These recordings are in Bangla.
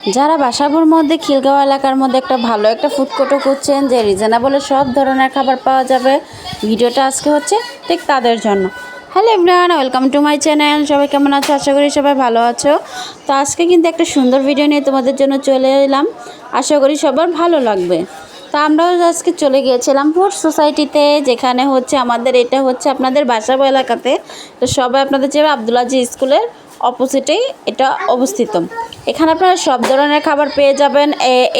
যারা বাসাবোর মধ্যে, খিলগাঁও এলাকার মধ্যে একটা ভালো একটা ফুড কোর্টও করছেন, যে রিজনেবলে সব ধরনের খাবার পাওয়া যাবে, ভিডিওটা আজকে হচ্ছে ঠিক তাদের জন্য। Hello everyone welcome to my channel সবাই কেমন আছো? আশা করি সবাই ভালো আছো। তো আজকে কিন্তু একটা সুন্দর ভিডিও নিয়ে তোমাদের জন্য চলে এলাম। আশা করি সবার ভালো লাগবে। তো আমরাও আজকে চলে গিয়েছিলাম ফুড সোসাইটিতে যেখানে হচ্ছে আমাদের, এটা হচ্ছে আপনাদের বাসাবো এলাকাতে। তো সবাই আপনাদের যে আবদুল্লাজি স্কুলের অপোজিটেই এটা অবস্থিত। এখানে আপনারা সব ধরনের খাবার পেয়ে যাবেন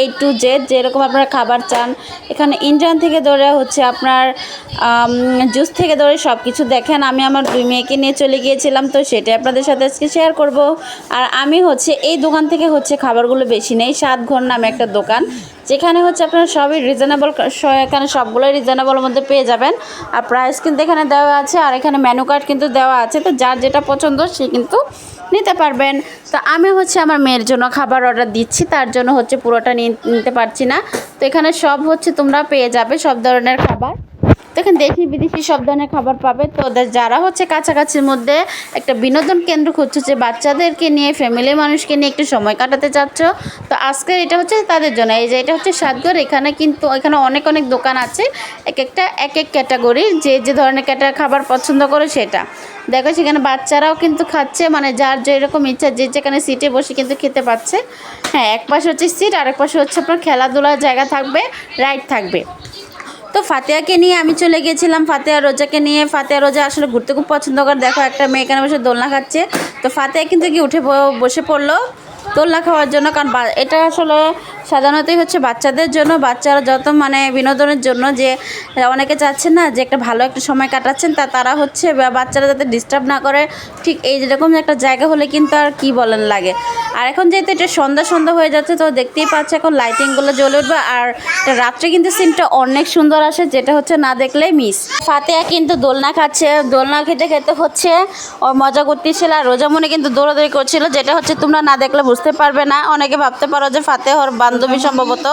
এই টু জেড যেরকম আপনারা খাবার চান। এখানে ইন্ডিয়ান থেকে ধরে হচ্ছে আপনার জুস থেকে ধরে সব কিছু দেখেন। আমি আমার দুই মেয়েকে নিয়ে চলে গিয়েছিলাম, তো সেটাই আপনাদের সাথে আজকে শেয়ার করব। আর আমি হচ্ছে এই দোকান থেকে হচ্ছে খাবারগুলো বেশি নেই সাত ঘর নামে একটা দোকান। যেখানে হচ্ছে আপনারা সবই রিজনেবল এখানে সবগুলোই রিজনেবলের মধ্যে পেয়ে যাবেন। আর প্রাইস কিন্তু এখানে দেওয়া আছে, আর এখানে মেনু কার্ড কিন্তু দেওয়া আছে। তো যার যেটা পছন্দ, সে কিন্তু নিতে পারবেন। তো আমি হচ্ছে আমার মেয়ের জন্য খাবার অর্ডার দিচ্ছি, তার জন্য হচ্ছে পুরোটা নিতে পারছি না। তো এখানে সব হচ্ছে তোমরা পেয়ে যাবে, সব ধরনের খাবার। তো দেশি বিদেশি সব ধরনের খাবার পাবে। তো ওদের যারা হচ্ছে কাছাকাছির মধ্যে একটা বিনোদন কেন্দ্র খুঁজছে যে বাচ্চাদেরকে নিয়ে ফ্যামিলির মানুষকে নিয়ে একটু সময় কাটাতে চাচ্ছ, তো আজকের এটা হচ্ছে তাদের জন্য। এই যে এটা হচ্ছে সাতগড়, এখানে কিন্তু এখানে অনেক অনেক দোকান আছে। এক একটা, এক এক ক্যাটাগরির যে যে ধরনের ক্যাটা খাবার পছন্দ করে সেটা। দেখো সেখানে বাচ্চারাও কিন্তু খাচ্ছে মানে যার যেরকম ইচ্ছা, যে যেখানে সিটে বসে কিন্তু খেতে পাচ্ছে। হ্যাঁ এক পাশে হচ্ছে সিট আর এক পাশে হচ্ছে আপনার খেলাধুলার জায়গা থাকবে রাইড থাকবে। তো ফাতেয়াকে নিয়ে আমি চলে গেছিলাম ফাতেয়া রোজাকে নিয়ে। ফাতেয়া রোজা আসলে ঘুরতে খুব পছন্দ করে। দেখো একটা মেয়ে এখানে বসে দোলনা খাচ্ছে। তো ফাতেয়া কিন্তু কি উঠে বসে পড়ল দোলনা খাওয়ার জন্য। কারণ এটা আসলে সাধারণতই হচ্ছে বাচ্চাদের জন্য, বাচ্চারা যত মানে বিনোদনের জন্য যে, অনেকে চাচ্ছেন না যে একটা ভালো একটা সময় কাটাচ্ছেন, তা তারা হচ্ছে বাচ্চারা যাতে ডিস্টার্ব না করে, ঠিক এই যেরকম একটা জায়গা হলে কিন্তু আর কি বলেন লাগে। আর এখন যেহেতু এটা সন্ধ্যা সন্ধ্যা হয়ে যাচ্ছে, তো দেখতেই পাচ্ছে এখন লাইটিংগুলো জ্বলে উঠবে, আর রাত্রে কিন্তু সিনটা অনেক সুন্দর আসে, যেটা হচ্ছে না দেখলেই মিস ফাতেহা কিন্তু দোলনা খাচ্ছে, দোলনা খেতে খেতে হচ্ছে ওর মজা করতেছিল, আর রোজামনে কিন্তু দৌড়াদৌড়ি করছিল, যেটা হচ্ছে তোমরা না দেখলে বুঝতে পারবে না। অনেকে ভাবতে পারো যে ফাতেহ ওর বান্ধবী সম্ভবত।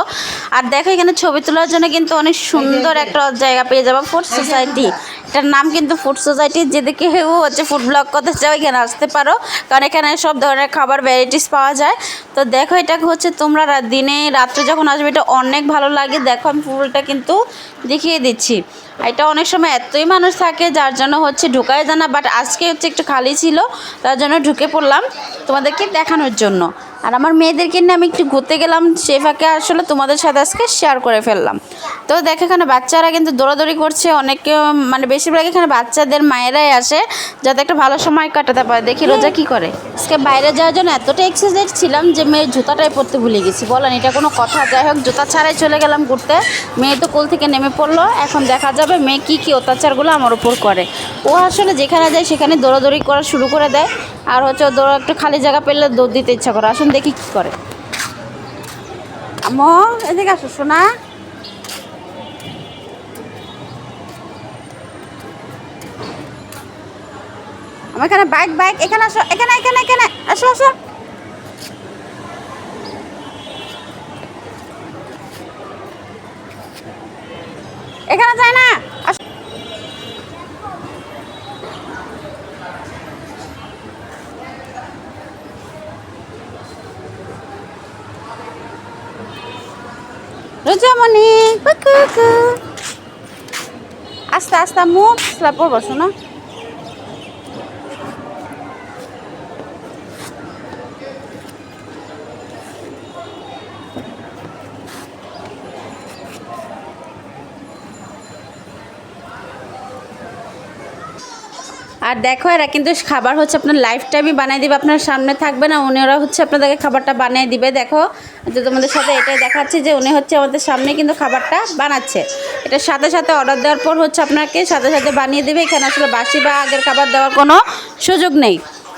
আর দেখো এখানে ছবি তোলার জন্য কিন্তু অনেক সুন্দর একটা জায়গা পেয়ে যাব ফুড সোসাইটি এটার নাম কিন্তু ফুড সোসাইটি যেদিকে কেউ হচ্ছে ফুড ব্লগ করতে চাও এখানে আসতে পারো। কারণ এখানে সব ধরনের খাবার ভ্যারাইটিস পাওয়া যায়। তো দেখো এটা হচ্ছে তোমরা দিনে রাত্রে যখন আসবে এটা অনেক ভালো লাগে। দেখো আমি ফুলটা কিন্তু দেখিয়ে দিচ্ছি। এটা অনেক সময় এতই মানুষ থাকে যার জন্য হচ্ছে ঢুকায় যায় না। বাট আজকে হচ্ছে একটু খালি ছিল তার জন্য ঢুকে পড়লাম তোমাদেরকে দেখানোর জন্য। আর আমার মেয়েদেরকে নিয়ে আমি একটু ঘুরতে গেলাম, সে ফাঁকে আসলে তোমাদের সাথে আজকে শেয়ার করে ফেললাম। তো দেখো এখানে বাচ্চারা কিন্তু দৌড়াদৌড়ি করছে, অনেকে মানে বেশিরভাগ এখানে বাচ্চাদের মায়েরাই আসে, যাতে একটা ভালো সময় কাটাতে পারে। দেখি রোজা কি করে? আজকে বাইরে যাওয়ার জন্য এতটা এক্সাইটেড ছিলাম যে মেয়ের জুতাটাই পরতে ভুলে গেছি। বলেন এটা কোনো কথা। যাই হোক, জুতা ছাড়াই চলে গেলাম ঘুরতে। মেয়ে তো কোল থেকে নেমে পড়ল। এখন দেখা যাবে মেয়ে কী কী অত্যাচারগুলো আমার উপর করে। ও আসলে যেখানে যায় সেখানে দৌড়াদৌড়ি করা শুরু করে দেয়। আর হচ্ছে দৌড় একটু খালি জায়গা পেলে দৌড় দিতে ইচ্ছা করে। আসুন দেখি কি করে। ম এদিকে আসো শোনা আমার এখানে বাইক বাইক এখানে আসো, এখানে এখানে এখানে। আসো আসো এখানে যায় না আসো। রোজামণি। আস্তে আস্তে মুখ স্লাপ বসো না আর দেখো, এরা কিন্তু খাবার হচ্ছে আপনার লাইফ টাইমই বানিয়ে দেবে। আপনার সামনে থাকবে না উনি ওরা হচ্ছে আপনাদেরকে খাবারটা বানিয়ে দিবে। দেখো যে তোমাদের সাথে এটাই দেখাচ্ছে যে উনি হচ্ছে আমাদের সামনে কিন্তু খাবারটা বানাচ্ছে। এটা সাথে সাথে অর্ডার দেওয়ার পর হচ্ছে আপনাকে সাথে সাথে বানিয়ে দেবে। এখানে আসলে বাসি বা আগের খাবার দেওয়ার কোনো সুযোগ নেই।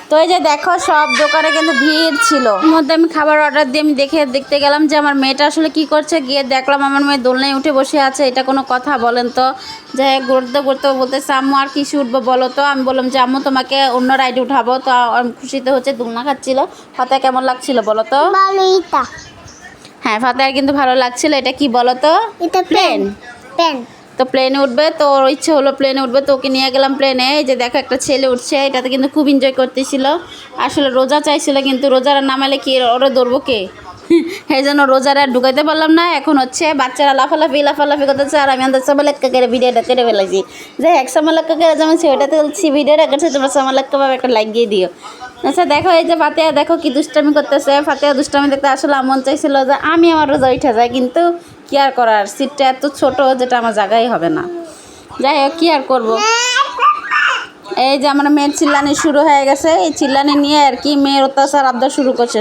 তো এই যে দেখো সব দোকানে কিন্তু ভিড় ছিল। মধ্যে আমি খাবার অর্ডার দিয়ে আমি দেখে দেখতে গেলাম যে আমার মেয়েটা আসলে কি করছে। গিয়ে দেখলাম আমার মেয়ে দোলনায় উঠে বসে আছে। এটা কোনো কথা বলেন তো? যে ঘুরতে ঘুরতে বলতেছে আম্মু আর কিছু উঠবো বলো তো? আমি বললাম যে আম্মু তোমাকে অন্য রাইডে উঠাবো। তো আমি খুশিতে হচ্ছে দোলনা খাচ্ছিল। ফাতে কেমন লাগছিল বলো তো? হ্যাঁ ফাতেহার কিন্তু ভালো লাগছিল। এটা কি বলো তো? এটা প্লেন পেন তো প্লেনে উঠবে তো ওর ইচ্ছে হলো প্লেনে উঠবে তো ওকে নিয়ে গেলাম প্লেনে এই যে দেখো একটা ছেলে উঠছে, এটাতে কিন্তু খুব এনজয় করতেছিল। আসলে রোজা চাইছিল, কিন্তু রোজার নামালে কি ওরা ধরবো কে? এই জন্য রোজারে আর ঢুকাইতে পারলাম না, এখন হচ্ছে বাচ্চারা লাফালাফি লাফালাফি করতেছে, আর আমি আমাদের সামালাক্কা করে ভিডিওটা করে ফেলেছি। যে এক সামালাক্কা করে যেমন সেটা তুলছি ভিডিওটা করছে তোমরা সামালাক্কাভাবে একটা দিয়ে দিও। আচ্ছা দেখো, এই যে ফাতেহা, দেখো কি দুষ্টামি করতেছে। ফাতেহা দুষ্টামি দেখতে আসলে মন চাইছিল যে আমি আমার রোজা উঠে যাই, কিন্তু কি আর করার সিটটা এত ছোট যেটা আমার জায়গাই হবে না। যাই হোক কি আর করব। এই যে আমার মেয়ের চিল্লানি শুরু হয়ে গেছে, এই চিল্লানি নিয়ে আর কি মেয়ের অত্যাচার আবদার শুরু করছে।